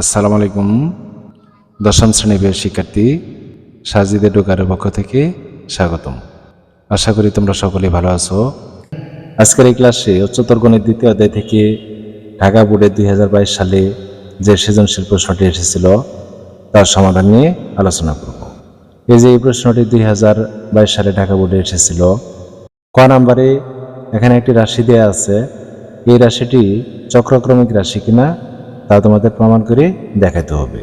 আসসালামু আলাইকুম। দশম শ্রেণির শিক্ষার্থী সাজিদে ডোকারের পক্ষ থেকে স্বাগতম। আশা করি তোমরা সকলে ভালো আছো। আজকের এই ক্লাসে উচ্চতর গণিত দ্বিতীয় অধ্যায় থেকে ঢাকা বোর্ডে দুই হাজার বাইশ সালে যে সৃজনশীল প্রশ্নটি এসেছিল, তার সমাধান নিয়ে আলোচনা করব। এই যে এই প্রশ্নটি দুই হাজার বাইশ সালে ঢাকা বোর্ডে এসেছিল, ক নাম্বারে এখানে একটি রাশি দেয়া আছে। এই রাশিটি চক্রক্রমিক রাশি কিনা তা তোমাদের প্রমাণ করে দেখাতে হবে।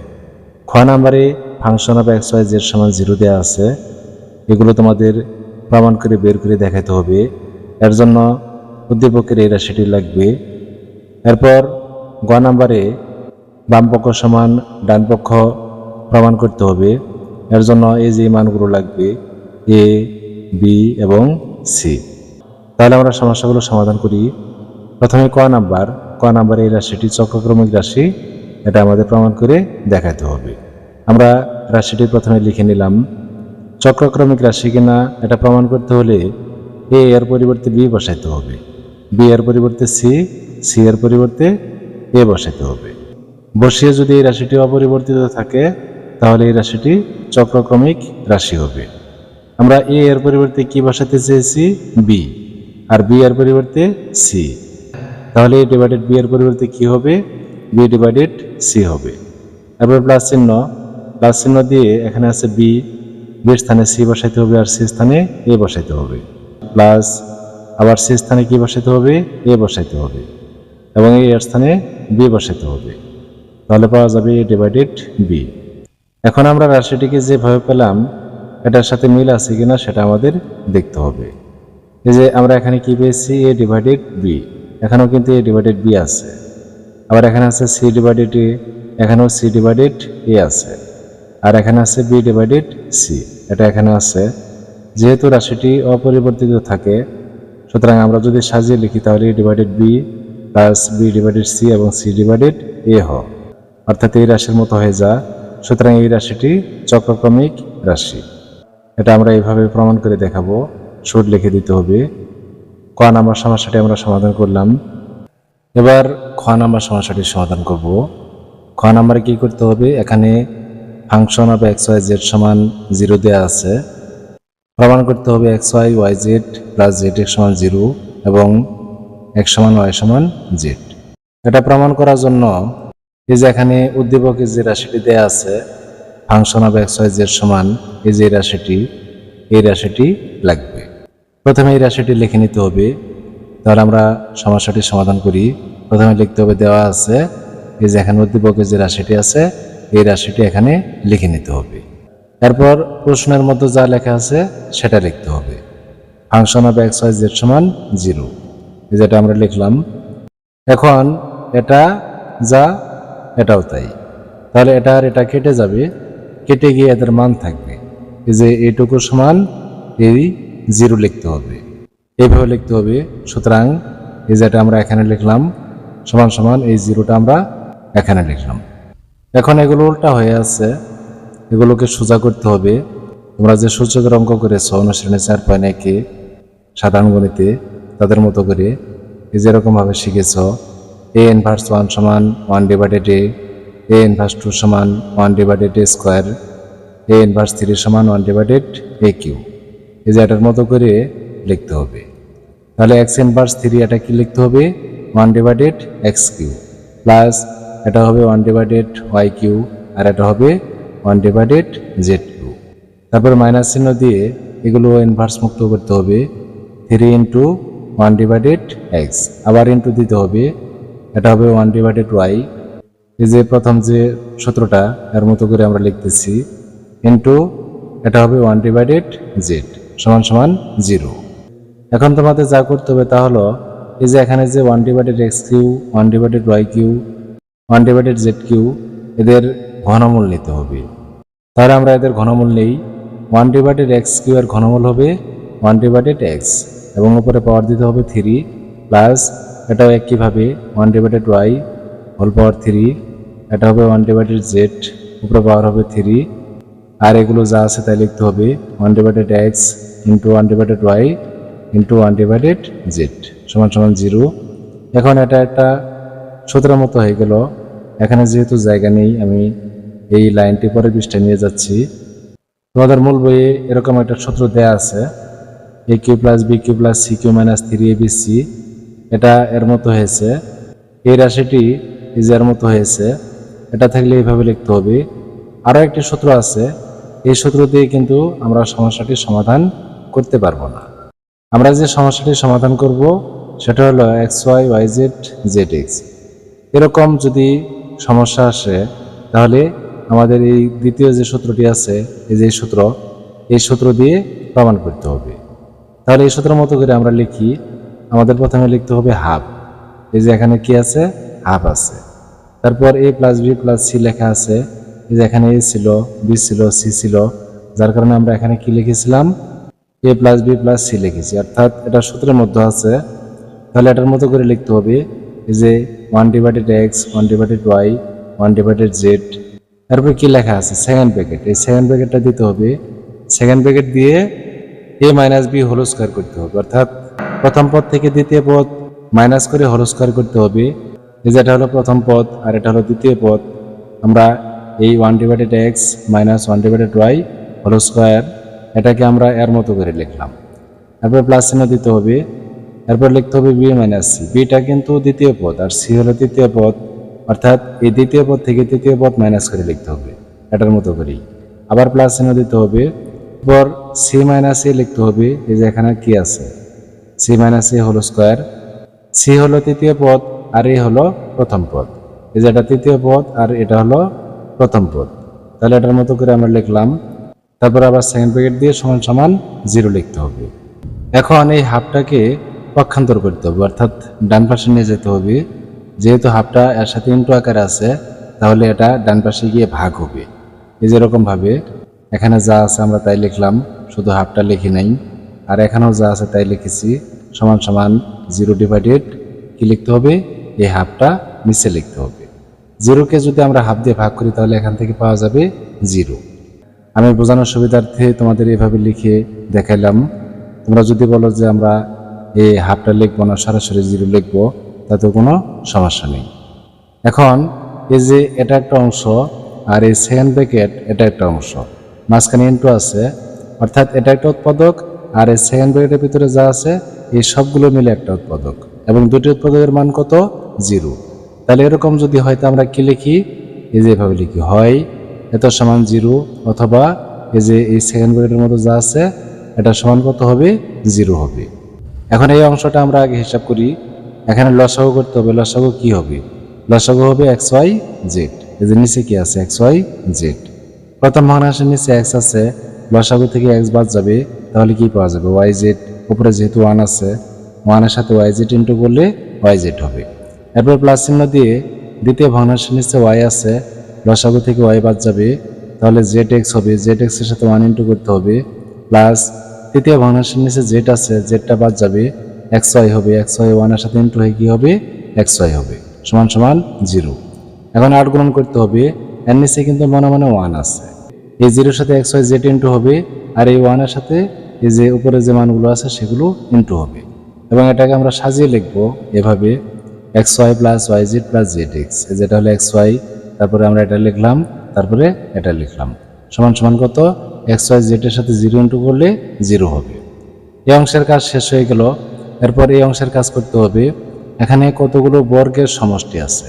খ নাম্বারে function of x y z সমান জিরো দেওয়া আছে। এগুলো তোমাদের প্রমাণ করে বের করে দেখাতে হবে। এর জন্য উদ্দীপকের এই রাশিটি লাগবে। এরপর গ নাম্বারে বাম পক্ষ সমান ডান পক্ষ প্রমাণ করতে হবে। এর জন্য এই যে মানগুলো লাগবে, এ, বি এবং সি। তাহলে আমরা সমস্যাগুলো সমাধান করি। প্রথমে ক নাম্বার ক নাম্বার এই রাশিটি, চক্রক্রমিক রাশি, এটা আমাদের প্রমাণ করে দেখাতে হবে। আমরা রাশিটি প্রথমে লিখে নিলাম, চক্রক্রমিক রাশি কিনা এটা প্রমাণ করতে হলে এ এর পরিবর্তে বি বসাইতে হবে, বি এর পরিবর্তে সি সি এর পরিবর্তে এ বসাইতে হবে। বসিয়ে যদি এই রাশিটি অপরিবর্তিত থাকে, তাহলে এই রাশিটি চক্রক্রমিক রাশি হবে। আমরা এ এর পরিবর্তে কি বসাতে চেয়েছি? বি। আর বি এর পরিবর্তে সি। তাহলে এ ডিভাইডেড বি এর পরিবর্তে কি হবে? বি ডিভাইডেড সি হবে। এরপর প্লাস চিহ্ন। প্লাস চিহ্ন দিয়ে এখানে আছে বি বি স্থানে সি বসাইতে হবে আর সি স্থানে এ বসাইতে হবে। প্লাস আবার সি স্থানে কি বসাইতে হবে? এ বসাইতে হবে। এবং এর স্থানে বি বসাইতে হবে। তাহলে পাওয়া যাবে এ ডিভাইডেড বি এখন আমরা রাশিটিকে যেভাবে পেলাম, এটার সাথে মিল আছে কিনা সেটা আমাদের দেখতে হবে। এই যে আমরা এখানে কি পেয়েছি? এ ডিভাইডেড বি এখানেও কিন্তু এ ডিভাইডেড বি আছে। আবার এখানে আছে সি ডিভাইডেড এ এখানেও সি ডিভাইডেড এ আছে। আর এখানে আছে বি ডিভাইডেড সি এটা এখানে আছে। যেহেতু রাশিটি অপরিবর্তিত থাকে, সুতরাং আমরা যদি সাজিয়ে লিখি তাহলে a divided b plus b divided c এবং সি ডিভাইডেড এ হ। অর্থাৎ এই রাশির মতো হয়ে যা। সুতরাং এই রাশিটি চক্রক্রমিক রাশি। এটা আমরা এইভাবে প্রমাণ করে দেখাবো। সুদ লিখে দিতে হবে। ক নাম্বার সমস্যাটি আমরা সমাধান করলাম। এবার খ নাম্বার সমস্যাটির সমাধান করব। খ নাম্বারে কি করতে হবে? এখানে function of x y z সমান জিরো দেওয়া আছে। প্রমাণ করতে হবে x y y z plus z x সমান জিরো এবং এক্স সমান ওয়াই সমান জেড এটা প্রমাণ করার জন্য এই যে এখানে উদ্দীপকের যে রাশিটি দেয়া আছে function of x y z সমান এই যে রাশিটি, এই রাশিটি লাগবে। প্রথমে এই রাশিটি লিখে নিতে হবে। তাহলে আমরা সমস্যাটি সমাধান করি। প্রথমে লিখতে হবে, দেওয়া আছে। এই যে এখানে উদ্দীপকের যে রাশিটি আছে, এই রাশিটি এখানে লিখে নিতে হবে। এরপর প্রশ্নের মধ্যে যা লেখা আছে, সেটা লিখতে হবে। Function of x, y, z সমান জিরো। যেটা আমরা লিখলাম। এখন এটা যা, এটাও তাই। তাহলে এটা আর এটা কেটে যাবে। কেটে গিয়ে এদের মান থাকবে। এই যে এইটুকু সমান, এই জিরো লিখতে হবে। এইভাবে লিখতে হবে। সুতরাং এই যেটা আমরা এখানে লিখলাম, সমান সমান এই জিরোটা আমরা এখানে লিখলাম। এখন এগুলো উল্টা হয়ে আছে। এগুলোকে সোজা করতে হবে। তোমরা যে সূচকের অঙ্ক করেছ অনুশ্রেণী চার পয়েন্ট একে, সাধারণ গণিতে, তাদের মতো করে এই যেরকমভাবে শিখেছ এ ইনভার্স ওয়ান সমান one divided a a inverse two সমান one divided a square a inverse three সমান ওয়ান ডিভাইডেড এ কিউ এই যে এটার মতো করে লিখতে হবে। তাহলে এক্স ইনভার্স থ্রি এটা কি লিখতে হবে? One divided x cube plus এটা হবে ওয়ান ডিভাইডেড ওয়াই কিউ আর এটা হবে ওয়ান ডিভাইডেড জেড কিউ তারপর মাইনাস চিহ্ন দিয়ে এগুলো ইনভার্স মুক্ত করতে হবে। Three into one divided x আবার ইন্টু দিতে হবে। এটা হবে ওয়ান ডিভাইডেড ওয়াই এই যে প্রথম যে সূত্রটা, এর মতো করে আমরা লিখতেছি। ইন্টু এটা হবে ওয়ান ডিভাইডেড জেড সমান সমান জিরো। এখন তোমাদের যা করতে হবে তা হলো, এই যে এখানে যে one divided x cube one divided y cube one divided z cube এদের ঘনমূল নিতে হবে। তাহলে আমরা এদের ঘনমূল নেই। ওয়ান ডিভাইডেড এক্স কিউ এর ঘনমূল হবে ওয়ান ডিভাইডেড এক্স এবং উপরে পাওয়ার দিতে হবে থ্রি প্লাস এটাও একইভাবে one divided y whole power three এটা হবে ওয়ান ডিভাইডেড জেড উপরে পাওয়ার হবে থ্রি আর এগুলো যা আছে তাই লিখতে হবে one divided x into one divided y into one divided z সমান সমান জিরো এখন এটা একটা সূত্রের মতো হয়ে গেল। এখানে যেহেতু জায়গা নেই, আমি এই লাইনটি পরের পৃষ্ঠায় নিয়ে যাচ্ছি। তোমাদের মূল বইয়ে এরকম একটা সূত্র দেয়া আছে a cube plus b cube plus c cube minus three a b c এটা এর মতো হয়েছে। এই রাশিটি এর মতো হয়েছে। এটা থাকলে এইভাবে লিখতে হবে। আরও একটি সূত্র আছে এই সূত্র দিয়ে কিন্তু আমরা সমস্যাটির সমাধান করতে পারব না। আমরা যে সমস্যাটির সমাধান করব, সেটা হলো x, y y, z z, x. এরকম যদি সমস্যা আসে, তাহলে আমাদের এই দ্বিতীয় যে সূত্রটি আছে, এই যে সূত্র, এই সূত্র দিয়ে প্রমাণ করতে হবে। তাহলে এই সূত্রের মতো করে আমরা লিখি, আমাদের প্রথমে লিখতে হবে হাফ। এই যে এখানে কি আছে? হাফ আছে। তারপর a plus b plus c লেখা আছে। এখানে এ ছিল বি ছিল সি ছিল, যার কারণে আমরা এখানে কি লিখেছিলাম? A plus b plus c লিখেছি। অর্থাৎ এটা সূত্রের মধ্যে আছে। তাহলে এটার মতো করে লিখতে হবে যে one divided x one divided y one divided z তারপরে কি লেখা আছে? সেকেন্ড প্যাকেট এই সেকেন্ড প্যাকেটটা দিতে হবে। সেকেন্ড প্যাকেট দিয়ে a minus b whole square করতে হবে। অর্থাৎ প্রথম পদ থেকে দ্বিতীয় পদ মাইনাস করে হোল স্কোয়ার করতে হবে। এই যেটা হলো প্রথম পদ, আর এটা হলো দ্বিতীয় পদ। আমরা এই one divided x minus one divided y whole square এটাকে আমরা এর মতো করে লিখলাম। তারপর প্লাস চিহ্ন দিতে হবে। এরপর লিখতে হবে বি মাইনাস সি বিটা কিন্তু দ্বিতীয় পদ, আর সি হলো তৃতীয় পদ। অর্থাৎ এই দ্বিতীয় পদ থেকে তৃতীয় পদ মাইনাস করে লিখতে হবে, এটার মতো করেই। আবার প্লাস চিহ্ন দিতে হবে। এরপর সি মাইনাস এ লিখতে হবে, এই যে এখানে কি আছে? সি মাইনাস এ হলো স্কোয়ার সি হলো তৃতীয় পদ, আর এ হলো প্রথম পদ। এই যে এটা তৃতীয় পদ, আর এটা হলো প্রথম পদ। তাহলে এটার মতো করে আমরা লিখলাম, তারপর আবার সেকেন্ড প্যাকেট দিয়ে সমান সমান জিরো লিখতে হবে। এখন এই হাফটাকে পক্ষান্তর করতে হবে, অর্থাৎ ডান পাশে নিয়ে যেতে হবে। যেহেতু হাফটা এর সাথে ইন্টু আকারে আছে, তাহলে এটা ডান পাশে গিয়ে ভাগ হবে। এই যেরকম ভাবে, এখানে যা আছে আমরা তাই লিখলাম, শুধু হাফটা লিখি নাই। আর এখানেও যা আছে তাই লিখেছি, সমান সমান জিরো ডিভাইডেড কি লিখতে হবে? এই হাফটা নিচে লিখতে হবে। জিরোকে যদি আমরা হাফ দিয়ে ভাগ করি, তাহলে এখান থেকে পাওয়া যাবে জিরো। আমি বোঝানোর সুবিধার্থে তোমাদের এভাবে লিখে দেখাইলাম। তোমরা যদি বলো যে আমরা এই হাফটা লিখব না, সরাসরি জিরো লিখব তাতে কোনো সমস্যা নেই। এখন এই যে এটা একটা অংশ আর এই সেকেন্ড ব্র্যাকেট এটা একটা অংশ। মাঝখানে ইন্টু আছে, অর্থাৎ এটা একটা উৎপাদক আর এই সেকেন্ড ব্র্যাকেটের ভিতরে যা আছে, এই সবগুলো মিলে একটা উৎপাদক। এবং দুটি উৎপাদকের মান কত? জিরো। তাহলে এরকম যদি হয়, তো আমরা কি লিখি? এই যে এভাবে লিখি। হয় এত সমান জিরো অথবা এই যে এই সেকেন্ড ব্র্যাকেটের মতো যা আছে, এটা সমান কত হবে? জিরো হবে। এখন এই অংশটা আমরা আগে হিসাব করি। এখানে লসাগু করতে হবে। লসাগু কি হবে? লসাগু হবে এক্স ওয়াই জেড এই যে নিচে কি আছে? এক্স ওয়াই জেড প্রথম ভগ্নাংশের নিচে এক্স আছে। লসাগু থেকে এক্স বাদ যাবে। তাহলে কি পাওয়া যাবে? ওয়াই জেড উপরে যেহেতু ওয়ান আছে ওয়ানের সাথে ওয়াই জেড ইন্টু করলে ওয়াই জেড হবে। এরপর প্লাস চিহ্ন দিয়ে দ্বিতীয় ভগ্নাংশের নিচে ওয়াই আছে লসাগু থেকে ওয়াই বাদ যাবে, তাহলে জেড এক্স হবে জেড এক্সের সাথে ওয়ান ইন্টু করতে হবে, প্লাস তৃতীয় ভগ্নাংশের নিচে জেড আছে জেডটা বাদ যাবে এক্স ওয়াই হবে এক্স ওয়াই ওয়ানের সাথে ইন্টু হয়ে কি হবে? এক্স ওয়াই হবে, সমান সমান জিরো এখন আট গুণন করতে হবে, এর নিচে কিন্তু মনে মনে ওয়ান আছে। এই জিরোর সাথে এক্স ওয়াই জেড ইন্টু হবে, আর এই ওয়ানের সাথে এই যে উপরে যে মানগুলো আছে, সেগুলো ইন্টু হবে। এবং এটাকে আমরা সাজিয়ে লিখব এভাবে। X y plus y z plus z x যেটা হলো এক্স ওয়াই তারপরে আমরা এটা লিখলাম, তারপরে এটা লিখলাম। সমান সমান কত? এক্স ওয়াই জেডের সাথে জিরো ইন্টু করলে জিরো হবে। এই অংশের কাজ শেষ হয়ে গেল। এরপর এই অংশের কাজ করতে হবে। এখানে কতগুলো বর্গের সমষ্টি আছে।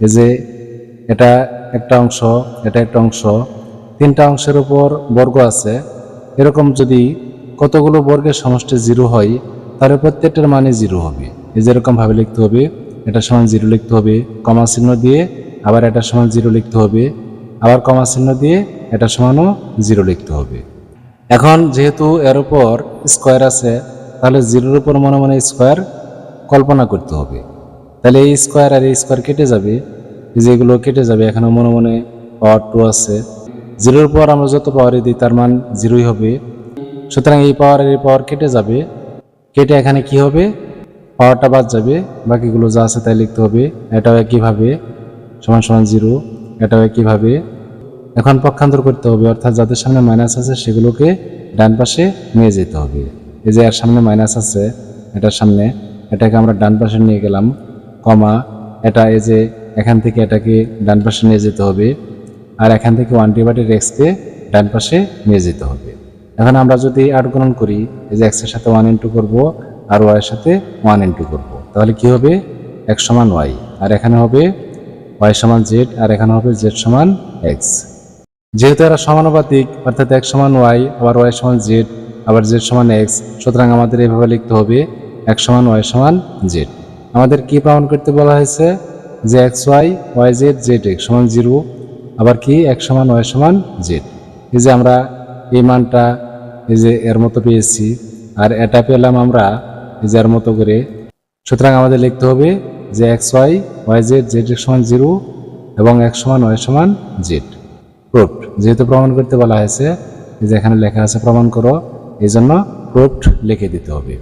এই যে এটা একটা অংশ, এটা একটা অংশ, তিনটা অংশের উপর বর্গ আছে। এরকম যদি কতগুলো বর্গের সমষ্টি জিরো হয়, তাহলে প্রত্যেকটার মানে জিরো হবে। এই যেরকম ভাবে লিখতে হবে। এটা সমান জিরো লিখতে হবে, কমা চিহ্ন দিয়ে আবার এটা সমান জিরো লিখতে হবে, আবার কমা চিহ্ন দিয়ে এটা সমানও জিরো লিখতে হবে। এখন যেহেতু এর উপর স্কোয়ার আছে, তাহলে জিরোর উপর মনে মনে স্কোয়ার কল্পনা করতে হবে। তাহলে এই স্কোয়ার আর এই স্কোয়ার কেটে যাবে যেগুলো কেটে যাবে, এখানে মনে মনে পাওয়ার টু আছে। জিরোর পর আমরা যত পাওয়ারই দিই, তার মান জিরোই হবে। সুতরাং এই পাওয়ার আর এই পাওয়ার কেটে যাবে। কেটে এখানে কি হবে? পাওয়ারটা বাদ যাবে, বাকিগুলো যা আছে তাই লিখতে হবে। এটাও একইভাবে, সমান সমান জিরো, এটাও একইভাবে। এখন পক্ষান্তর করতে হবে, অর্থাৎ যাদের সামনে মাইনাস আছে সেগুলোকে ডান পাশে নিয়ে যেতে হবে। এই যে এর সামনে মাইনাস আছে, এটার সামনে, এটাকে আমরা ডান পাশে নিয়ে গেলাম, কমা, এটা এই যে এখান থেকে এটাকে ডান পাশে নিয়ে যেতে হবে, আর এখান থেকে ওয়ান ডিভাইডেড এক্সকে ডান পাশে নিয়ে যেতে হবে। এখন আমরা যদি আট গুণন করি, এই যে এক্সের সাথে ওয়ান ইন্টু করব আর ওয়াইয়ের সাথে ওয়ান ইন্টু করব। তাহলে কি হবে? এক্স সমান ওয়াই। আর এখানে হবে ওয়াই সমান জেড, আর এখানে হবে জেড সমান এক্স। যেহেতু এরা সমানুপাতিক, অর্থাৎ এক সমান ওয়াই, আবার ওয়াই সমান জেড, আবার জেড সমান এক্স, সুতরাং আমাদের এভাবে লিখতে হবে এক সমান ওয়াই সমান জেড। আমাদের কি প্রমাণ করতে বলা হয়েছে? যে x y y z z x সমান জিরো, আবার কি এক সমান ওয়াই সমান জেড। এই যে আমরা এই মানটা, এই যে এর মতো পেয়েছি, আর এটা পেলাম আমরা এর মতো করে। সুতরাং আমাদের লিখতে হবে যে x y y z z x সমান জিরো এবং এক সমান ওয়াই সমান জেড প্রুফড যেহেতু প্রমাণ করতে বলা হয়েছে যে এখানে লেখা আছে প্রমাণ করো, এই জন্য প্রুফড লিখে দিতে হবে।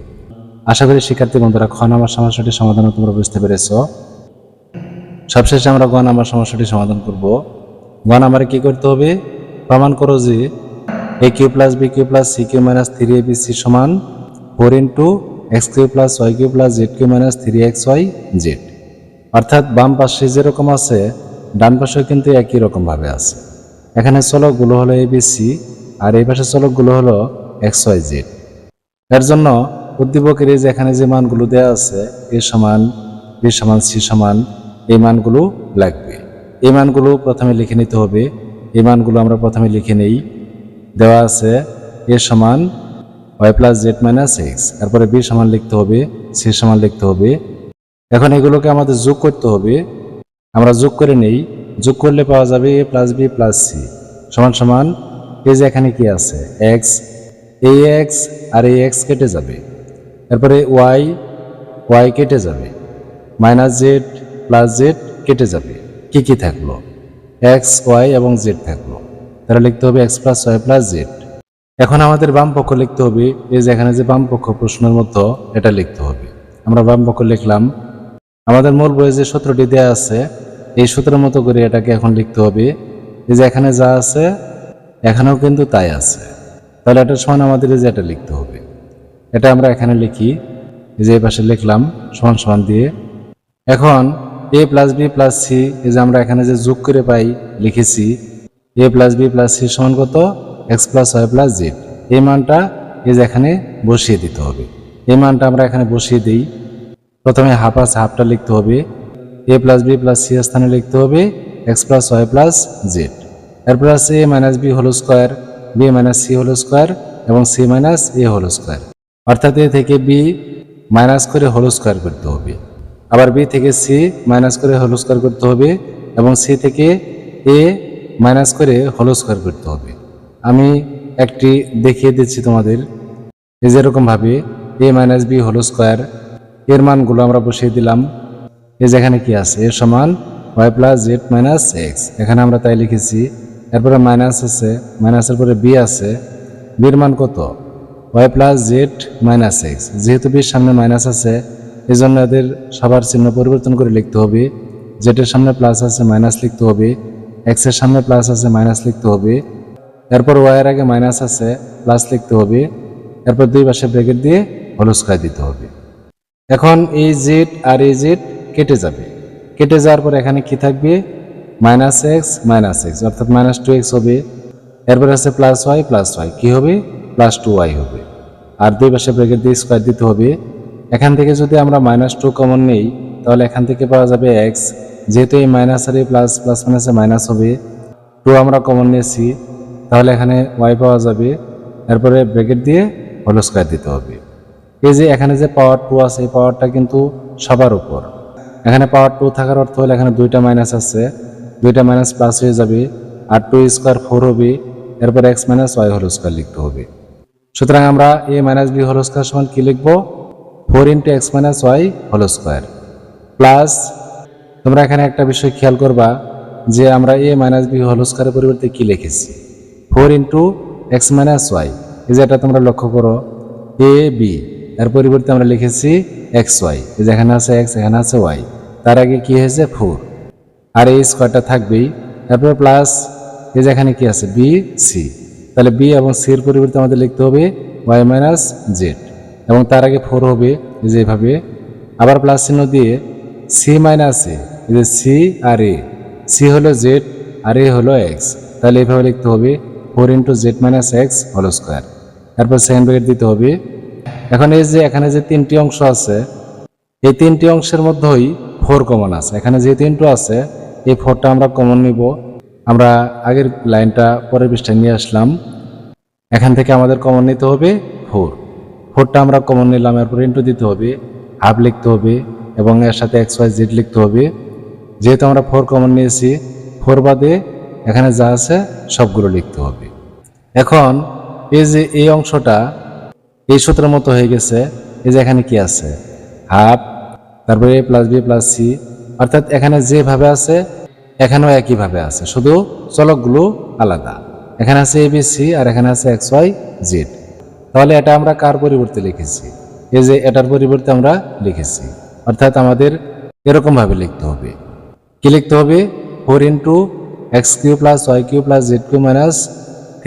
আশা করি শিক্ষার্থী বন্ধুরা, খ নাম্বার সমস্যাটি সমাধান তোমরা বুঝতে পেরেছ। সবশেষে আমরা গ নাম্বার সমস্যাটি সমাধান করব। গ নাম্বারে কি করতে হবে? প্রমাণ করো যে a cube plus b cube plus c cube minus three a b c সমান four into x cube plus y cube plus z cube minus three x y z. অর্থাৎ বাম পাশে যেরকম আছে, ডান পাশেও কিন্তু একই রকমভাবে আছে। এখানে চলকগুলো হলো এবিসি আর এই পাশে চলকগুলো হলো এক্স, ওয়াই, জেড। এর জন্য উদ্দীপকের এই যে এখানে যে মানগুলো দেওয়া আছে, এ সমান, বি সমান, সি সমান, এই মানগুলো লাগবে। এই মানগুলো প্রথমে লিখে নিতে হবে। এই মানগুলো আমরা প্রথমে লিখে নেই। দেওয়া আছে এ সমান y plus z minus x, তারপরে বি সমান লিখতে হবে, সি সমান লিখতে হবে। এখন এগুলোকে আমাদের যোগ করতে হবে। আমরা যোগ করে নেই। যোগ করলে পাওয়া যাবে a plus b plus c. সমান সমান, এই যে এখানে কি আছে? এক্স, এ এক্স আর এই এক্স কেটে যাবে। তারপরে ওয়াই ওয়াই কেটে যাবে। মাইনাস জেড প্লাস জেড কেটে যাবে। কি কি থাকল? এক্স, ওয়াই এবং জেড থাকল। তাহলে লিখতে হবে x plus y plus z. এখন আমাদের বাম পক্ষ লিখতে হবে, এই যে এখানে যে বাম পক্ষ প্রশ্নের মতো এটা লিখতে হবে। আমরা বাম পক্ষ লিখলাম, আমাদের মূল বইয়ে যে সূত্রটি দেওয়া আছে, এই সূত্রের মতো করে এটাকে এখন লিখতে হবে। এই যে এখানে যা আছে, এখানেও কিন্তু তাই আছে। তাহলে এটার সমান আমাদের এই যে এটা লিখতে হবে। এটা আমরা এখানে লিখি, এই যে এই পাশে লিখলাম, সমান সমান দিয়ে। এখন A plus B plus C এই যে আমরা এখানে যে যোগ করে পাই, লিখেছি A plus B plus C সমান কত? X plus Y plus Z. এই মানটা যে এখানে বসিয়ে দিতে হবে। এই মানটা আমরা এখানে বসিয়ে দিই। প্রথমে হাফ আছে হাফটা লিখতে হবে। A plus B plus C স্থানে লিখতে হবে X plus Y plus Z. এরপর আছে A minus B whole square, B minus C whole square এবং C minus A whole square. অর্থাৎ এ থেকে বি মাইনাস করে হোল স্কোয়ার করতে হবে। আবার বি থেকে সি মাইনাস করে হোল স্কোয়ার করতে হবে এবং সি থেকে এ মাইনাস করে হোল স্কোয়ার করতে হবে। আমি একটি দেখিয়ে দিচ্ছি তোমাদের। এই যেরকমভাবে A minus B whole square এর মানগুলো আমরা বসিয়ে দিলাম। এই যেখানে কি আছে? এর সমান Y plus Z minus X এখানে আমরা তাই লিখেছি, এরপরে মাইনাস আছে মাইনাসের পরে বি আছে। বির মান কত? Y plus Z minus X যেহেতু বির সামনে মাইনাস আছে এই জন্য এদের সবার চিহ্ন পরিবর্তন করে লিখতে হবে। জেটের সামনে প্লাস আছে মাইনাস লিখতে হবে। এক্সের সামনে প্লাস আছে মাইনাস লিখতে হবে। এরপর ওয়াইয়ের আগে মাইনাস আছে প্লাস লিখতে হবে। এরপর দুই পাশে ব্রেকেট দিয়ে হলুদ স্কোয়ার দিতে হবে। এখন এই জেড আর এই জেড কেটে যাবে। কেটে যাওয়ার পর এখানে কি থাকবে? মাইনাস এক্স মাইনাস এক্স অর্থাৎ মাইনাস টু এক্স হবে। এরপর আছে প্লাস ওয়াই প্লাস ওয়াই কী হবে? প্লাস টু ওয়াই হবে। আর দুই পাশে ব্রেকেট দিয়ে স্কোয়ার দিতে হবে। এখান থেকে যদি আমরা মাইনাস টু কমন নেই, তাহলে এখান থেকে পাওয়া যাবে এক্স যেহেতু এই মাইনাস আর এই প্লাস প্লাস মাইনাসে মাইনাস হবে টু আমরা কমন নিয়েছি। তাহলে এখানে ওয়াই পাওয়া যাবে। এরপরে ব্রেকেট দিয়ে হোল স্কোয়ার দিতে হবে। এই যে এখানে যে পাওয়ার টু আছে, এই পাওয়ারটা কিন্তু সবার উপর। এখানে পাওয়ার টু থাকার অর্থ হলে এখানে দুইটা মাইনাস আছে। দুইটা মাইনাস প্লাস হয়ে যাবে আর টু স্কোয়ার ফোর হবে। এরপর X minus Y whole square লিখতে হবে। সুতরাং আমরা A minus B whole square সমান কি লিখব? Four into X minus Y whole square plus তোমরা এখানে একটা বিষয় খেয়াল করবা যে আমরা এ মাইনাস বি হোল স্কোয়ারের পরিবর্তে কি লিখেছি? Four into X minus Y, এই যে এটা তোমরা লক্ষ্য করো, এ, বি, এর পরিবর্তে আমরা লিখেছি এক্স ওয়াই, এই যে এখানে আছে এক্স, এখানে আছে ওয়াই, তার আগে কি হয়েছে? ফোর, আর এই স্কোয়ারটা থাকবেই তারপরে প্লাস, এই যে এখানে কি আছে? বি, সি, তাহলে বি এবং সি এর পরিবর্তে আমাদের লিখতে হবে ওয়াই মাইনাস জেড, এবং তার আগে ফোর হবে, এই যে এইভাবে আবার প্লাস চিহ্ন দিয়ে সি মাইনাস এ, এই যে সি আর এ, সি হলো জেড, আর এ হলো এক্স, তাহলে এইভাবে লিখতে হবে four into Z minus X whole square. তারপর সেকেন্ড ব্র্যাকেট দিতে হবে। এখন এই যে এখানে যে তিনটি অংশ আছে, এই তিনটি অংশের মধ্যেই ফোর কমন আছে। এখানে যে তিনটু আছে, এই ফোরটা আমরা কমন নিব। আমরা আগের লাইনটা পরের পৃষ্ঠায় নিয়ে আসলাম। এখান থেকে আমাদের কমন নিতে হবে ফোর। ফোরটা আমরা কমন নিলাম, এরপর ইন্টু দিতে হবে, হাফ লিখতে হবে, এবং এর সাথে এক্স, ওয়াই, জেড লিখতে হবে। যেহেতু আমরা ফোর কমন নিয়েছি, ফোর বাদে এখানে যা আছে সবগুলো লিখতে হবে। এখন এই যে এই অংশটা এই সূত্রের মতো হয়ে গেছে, এই যে এখানে কি আছে? হাফ, তারপরে A plus B plus C, অর্থাৎ এখানে যেভাবে আছে, এখানেও একইভাবে আছে, শুধু চলকগুলো আলাদা। এখানে আছে এ, বি, সি আর এখানে আছে এক্স, ওয়াই, জেড। তাহলে এটা আমরা কার পরিবর্তে লিখেছি? এই যে এটার পরিবর্তে আমরা লিখেছি, অর্থাৎ আমাদের এরকমভাবে লিখতে হবে। কি লিখতে হবে? Four into X cube plus Y cube plus Z cube minus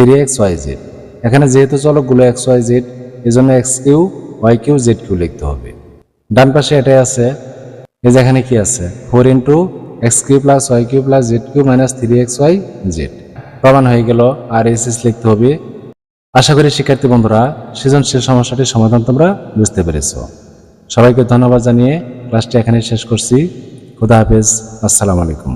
three X Y Z এখানে যেহেতু চলকগুলো এক্স ওয়াই জেড এই জন্য X cube Y cube Z cube লিখতে হবে। ডান পাশে এটাই আছে। এই যে এখানে কি আছে? Four into X cube plus Y cube plus Z cube minus three X, Y, Z. প্রমাণ হয়ে গেল আর এস এস লিখতে হবে। আশা করি শিক্ষার্থী বন্ধুরা, সৃজনশীল সমস্যাটির সমাধান তোমরা বুঝতে পেরেছ। সবাইকে ধন্যবাদ জানিয়ে ক্লাসটি এখানে শেষ করছি। খুদা হাফেজ। আসসালামু আলাইকুম।